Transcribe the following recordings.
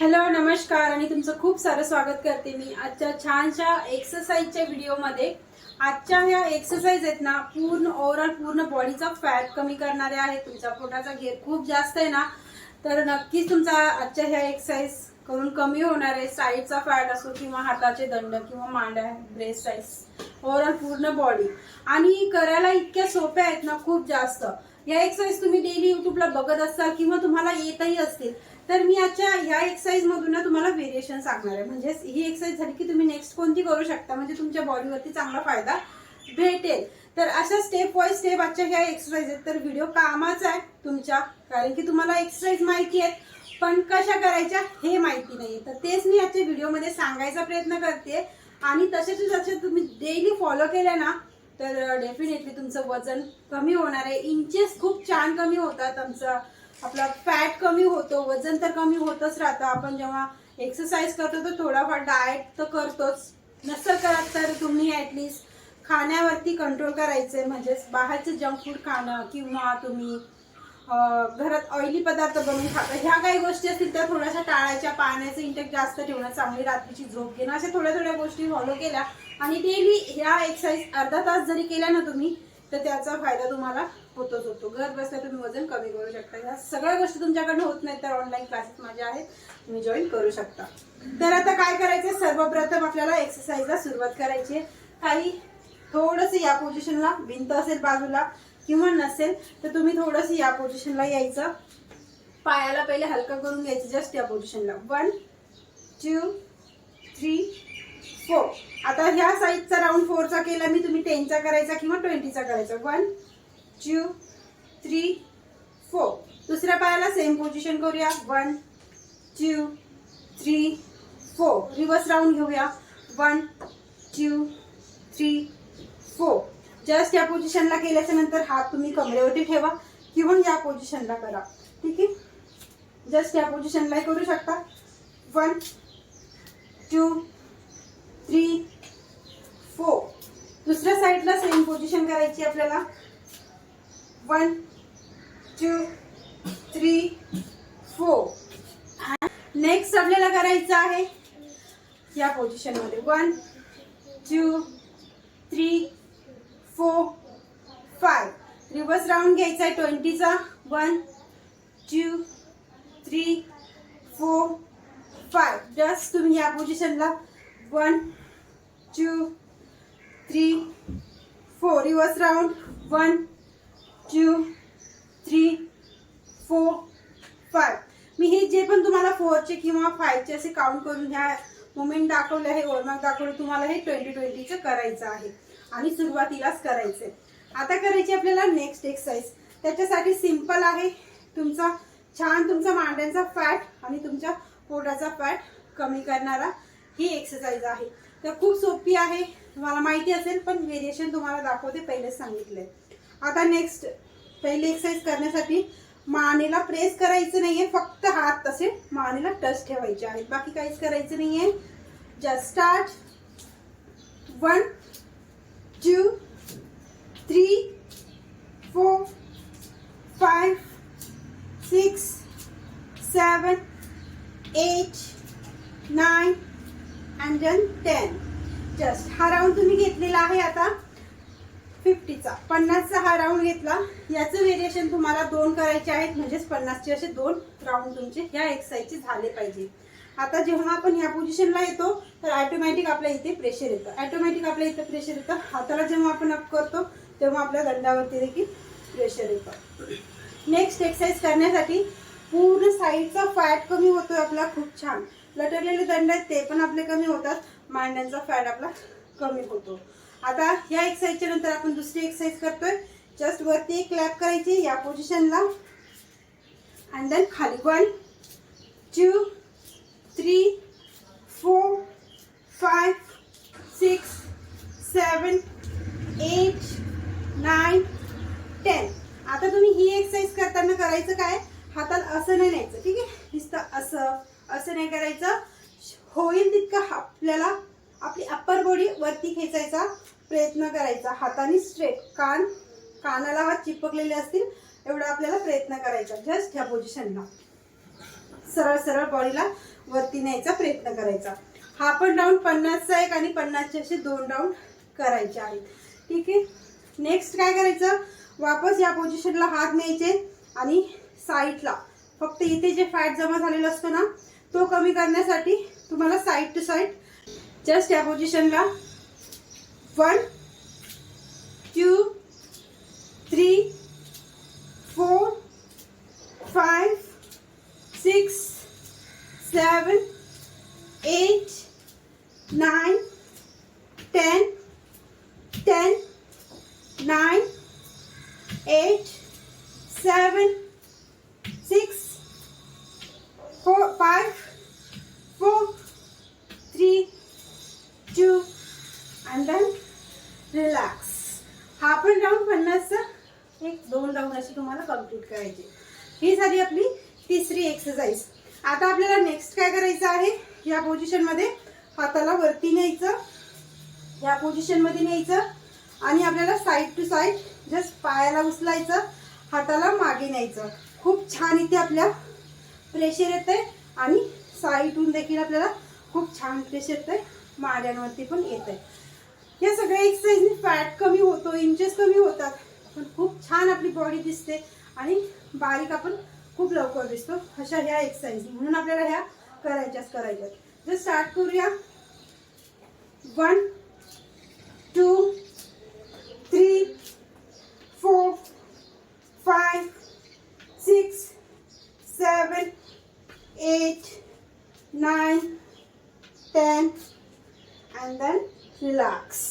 Hello नमस्कार. आणि तुमचं खूप सारं स्वागत करते मी आजच्या छानशा एक्सरसाइजच्या व्हिडिओमध्ये आजच्या ह्या एक्सरसाइज आहेत ना पूर्ण ओव्हरऑल पूर्ण बॉडीचा फॅट कमी करणारे आहेत. तुमच्या पोटाचा घेर खूप जास्त आहे ना तर नक्कीच तुमचा आजच्या ह्या एक्सरसाइज करून कमी होणार आहे. साईडचा फॅट असो किंवा हाताचे दंड किंवा मांड्या ब्रेस्ट साईज ओव्हरऑल पूर्ण बॉडी आणि करायला इतक्या सोप्या आहेत ना खूप जास्त. या एक्सरसाइज तुम्ही डेली युट्यूबला बघत असाल किंवा तुम्हाला येतही असतील तर मी आजच्या ह्या एक्सरसाइज मधून ना तुम्हाला व्हेरिएशन सांगणार आहे. म्हणजे ही एक्सरसाइज झाली की तुम्ही नेक्स्ट कोणती करू शकता? म्हणजे तुमच्या बॉडीवरती चांगला फायदा भेटेल. तर अशा स्टेप वाईज स्टेप आजच्या ह्या एक्सरसाइज आहेत. तर व्हिडिओ कामाचा आहे तुमच्या कारण की तुम्हाला एक्सरसाइज माहिती आहेत पण कशा करायच्या हे माहिती नाही तर तेच मी आजच्या व्हिडिओमध्ये सांगायचा प्रयत्न करते. आणि तसेच जसे तुम्ही डेली फॉलो केल्या ना तर डेफिनेटली तुमचं वजन कमी होणार आहे. इंचेस खूप छान कमी होतात आमचं. आपला फॅट कमी होतो वजन तर कमी होतच राहतं. आपण जेव्हा एक्सरसाइज करतो तर थोडाफार डाएट तर करतोच. नसेल करत तर तुम्ही ॲटलिस्ट खाण्यावरती कंट्रोल करायचे म्हणजेच बाहेरचं जंक फूड खाणं किंवा तुम्ही घरात ऑइली पदार्थ बनवून खाता ह्या काही गोष्टी असतील त्या थोड्याशा टाळायच्या पाण्याचं इंटेक जास्त ठेवणं चांगली रात्रीची झोप घेणं अशा थोड्या थोड्या गोष्टी फॉलो केल्या. आणि डेली ह्या एक्सरसाइज अर्धा तास जरी केल्या ना तुम्ही तर त्याचा फायदा तुम्हाला होतोच होतो. घर बसल्या तुम्ही वजन कमी करू शकता. या सगळ्या गोष्टी तुमच्याकडनं होत नाही तर ऑनलाईन क्लासेस माझे आहेत. तुम्ही जॉईन करू शकता. तर आता काय करायचं सर्वप्रथम आपल्याला एक्सरसाइजला सुरुवात करायची आहे. काही थोडंसं या पोझिशनला भिंत असेल बाजूला किंवा नसेल तर तुम्ही थोडंसं या पोझिशनला यायचं. पायाला पहिले हलका करून घ्यायचं जस्ट या पोझिशनला वन टू थ्री फोर आता ह्या साईजचा राऊंड फोरचा केला मी तुम्ही टेनचा करायचा किंवा ट्वेंटीचा करायचा. वन टू थ्री फोर दुसऱ्या पायाला सेम पोझिशन करूया. One two three four reverse round घेऊया. One two three four just या पोझिशनला केल्याच्यानंतर हात तुम्ही कमरेवरती ठेवा किंवा या पोझिशनला करा. ठीक आहे? जस्ट या पोझिशनला करू शकता. वन टू थ्री फोर दुसऱ्या साईडला सेम पोझिशन करायची आपल्याला. One two three four next आपल्याला करायचं आहे या पोझिशनमध्ये one two three four five reverse round घ्यायचा आहे ट्वेंटीचा one two three four five just तुम्ही या पोझिशनला one two, three four Reverse round. One two, three four five मी हे जे पण तुम्हाला फोरचे किंवा फायचे असे काउंट करून ह्या मुमेंट दाखवले आहे ओळमार्क दाखवले तुम्हाला हे ट्वेंटी ट्वेंटीचं करायचं आहे. आणि सुरुवातीलाच करायचं आहे. आता करायची आपल्याला नेक्स्ट एक्सरसाइज त्याच्यासाठी सिंपल आहे. तुमचा छान तुमचा मांड्यांचा फॅट आणि तुमच्या पोटाचा फॅट कमी करणारा ही एक्सरसाइज आहे. तर खूप सोपी आहे. तुम्हाला माहिती असेल पण व्हेरिएशन तुम्हाला दाखवते पहिलेच सांगितले आता नेक्स्ट पहिली एक्सरसाइज करण्यासाठी मानेला प्रेस करायचं नाही आहे फक्त हात तसे मानेला टच ठेवायचे आहेत. बाकी काहीच करायचं नाही आहे just start one two three four five six seven eight nine hundred ten just हा राऊंड तुम्ही घेतलेला आहे आता फिफ्टीचा पन्नासचा हा राऊंड घेतला. याचं व्हेरिएशन तुम्हाला दोन करायचे आहेत. म्हणजेच पन्नासचे असे दोन राऊंड तुमचे ह्या एक्सरसाइजचे झाले पाहिजे. आता जेव्हा आपण ह्या पोझिशनला येतो तर ॲटोमॅटिक आपल्या इथे प्रेशर येतं. ॲटोमॅटिक आपल्या इथे प्रेशर येतं. हाताला जेव्हा आपण अप करतो तेव्हा आपल्या दंडावरती देखील प्रेशर येतं. नेक्स्ट एक्सरसाइज करण्यासाठी पूर्ण साईडचा फॅट कमी होतोय आपला. खूप छान. लटकलेले दंड आहेत ते पण आपले कमी होतात. मांड्यांचा फॅट आपला कमी होतो. आता ह्या एक्सरसाइजच्या नंतर आपण दुसरी एक्सरसाइज करतोय. जस्ट वरती क्लॅप करायची या पोझिशनला अँड देन खाली one two three four five six seven eight nine ten आता तुम्ही ही एक्सरसाइज करताना करायचं काय? हातात असं नाही न्यायचं ठीक आहे? नुसतं असं असं नाही करायचं. होईल तितकं आपल्याला आपली अप्पर बॉडी वरती खेचायचा प्रयत्न करायचा. हाताने स्ट्रेट कान कानाला हात चिपकलेले असतील एवढा आपल्याला प्रयत्न करायचा. जस्ट ह्या पोझिशनला सरळ सरळ बॉडीला वरती न्यायचा प्रयत्न करायचा. हा पण राऊंड पन्नासचा एक आणि पन्नासचे असे दोन राऊंड करायचे आहेत. ठीक आहे? नेक्स्ट काय करायचं? वापस या पोझिशनला हात न्यायचे आणि साईडला फक्त इथे जे फॅट जमा झालेलं असतं ना तो कमी करण्यासाठी तुम्हाला साईड टू साईड जस्ट या पोझिशनला one two three four five six seven eight nine ten ten nine eight seven six four five four three two and then relax हा पण राऊंड पन्नासचा एक दोन राऊंड असे तुम्हाला कंप्लीट करायचे. ही झाली आपली तिसरी एक्सरसाइज आता आपल्याला नेक्स्ट काय करायचं आहे? या पोझिशनमध्ये हाताला वरती न्यायचं. या पोझिशनमध्ये न्यायचं. आणि आपल्याला साईड टू साईड जस्ट पायाला उचलायचं. हाताला मागे न्यायचं. खूप छान इथे आपल्या प्रेशर येतं आहे आणि साईडहून देखील आपल्याला खूप छान प्रेशर येतं आहे माड्यांवरती पण येत आहे या सगळ्या एक्सरसाइजने फॅट कमी होतो इंचेस कमी होतात. पण खूप छान आपली बॉडी दिसते आणि बारीक आपण खूप लवकर दिसतो. अशा ह्या एक्सरसाइज म्हणून आपल्याला ह्या करायच्याच करायच्यात जर स्टार्ट करूया. One two three four five six seven eight nine ten and then relax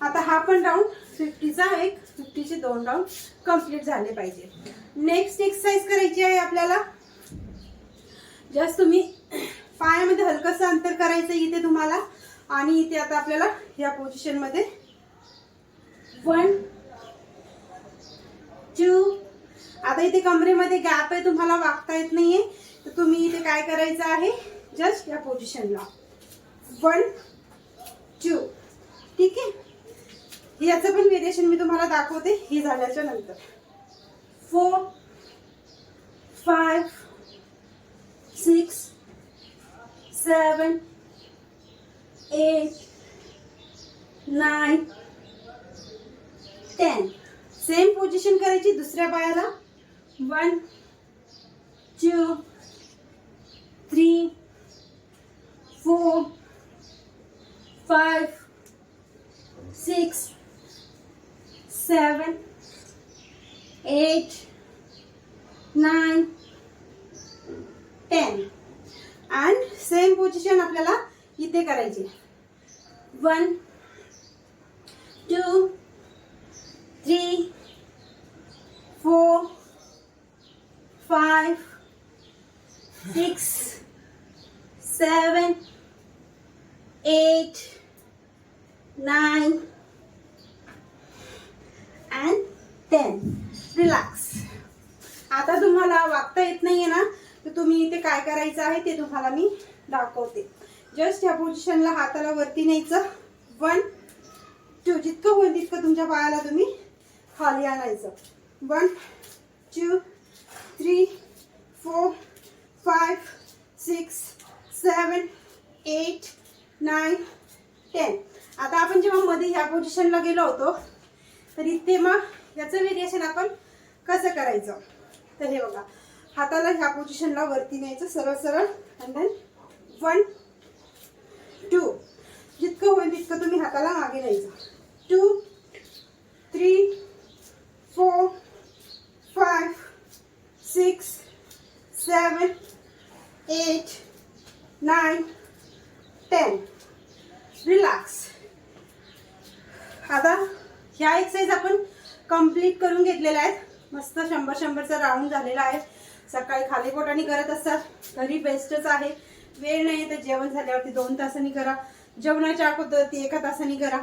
आता हा पण राऊंड फिफ्टीचा एक फिफ्टीचे दोन राऊंड कंप्लीट झाले पाहिजे. नेक्स्ट एक्सरसाइज करायची आहे आपल्याला. जस्ट तुम्ही पायामध्ये हलकंसं अंतर करायचं इथे तुम्हाला. आणि इथे आता आपल्याला या पोझिशनमध्ये वन टू आता इथे कमरेमध्ये गॅप आहे तुम्हाला वागता येत नाहीये. तर तुम्ही इथे काय करायचं आहे? जस्ट या पोझिशनला वन टू ठीक आहे? याचं पण व्हेरिएशन मी तुम्हाला दाखवते. हे झाल्याच्यानंतर. Four five six seven eight nine ten same position करायची दुसऱ्या पायाला one two three four five six seven eight nine ten and same position आपल्याला इथे करायची. One two three four five six seven eight nine and ten relax आता तुम्हाला वागता येत नाहीये ना तर तुम्ही इथे काय करायचं आहे ते तुम्हाला मी दाखवते. जस्ट ह्या पोझिशनला हाताला वरती न्यायचं. वन टू जितकं होईल तितकं तुमच्या पायाला तुम्ही खाली आणायचं. One two three four five six seven eight nine ten आता आपण जेव्हा मध्ये ह्या पोझिशनला गेलो होतो तर इथे मग याचं व्हेरिएशन आपण कसं करायचं? तर हे बघा. हाताला ह्या पोझिशनला वरती न्यायचं सरळ सरळ. अँड देन वन टू जितकं होईल तितकं तुम्ही हाताला मागे न्यायचं. Two three four five six seven eight nine ten relax आता ह्या एक्सरसाइज आपण कंप्लीट करून घेतलेल्या आहेत. मस्त शंभर शंभरचा राऊंड झालेला आहे. सकाळी खाली पोटाने करत असतात. घरी बेस्टच आहे. वेळ नाही तर जेवण झाल्यावरती दोन तासांनी करा. जेवणाच्या अगोदर एका तासांनी करा.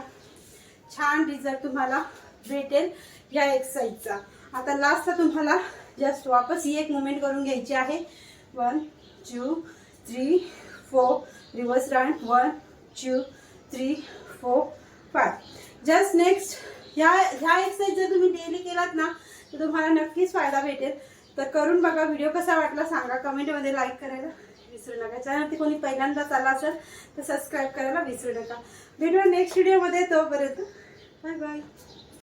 छान रिझल्ट तुम्हाला भेटेल या एक्सरसाइजचा आता लास्टचा तुम्हाला जस्ट वापस ही एक मुवमेंट करून घ्यायची आहे. One two three four reverse round one two three four five just next ह्या ह्या एक्सरसाइज जर तुम्ही डेली केलात ना तर तुम्हाला नक्कीच फायदा भेटेल. तर करून बघा व्हिडिओ कसा वाटला सांगा कमेंटमध्ये लाईक करायला. विसरू नका. चॅनल कोणी पहिल्यांदाच आला असेल तर सबस्क्राईब करायला विसरू नका. भेटूया नेक्स्ट व्हिडिओमध्ये तोपर्यंत. Bye bye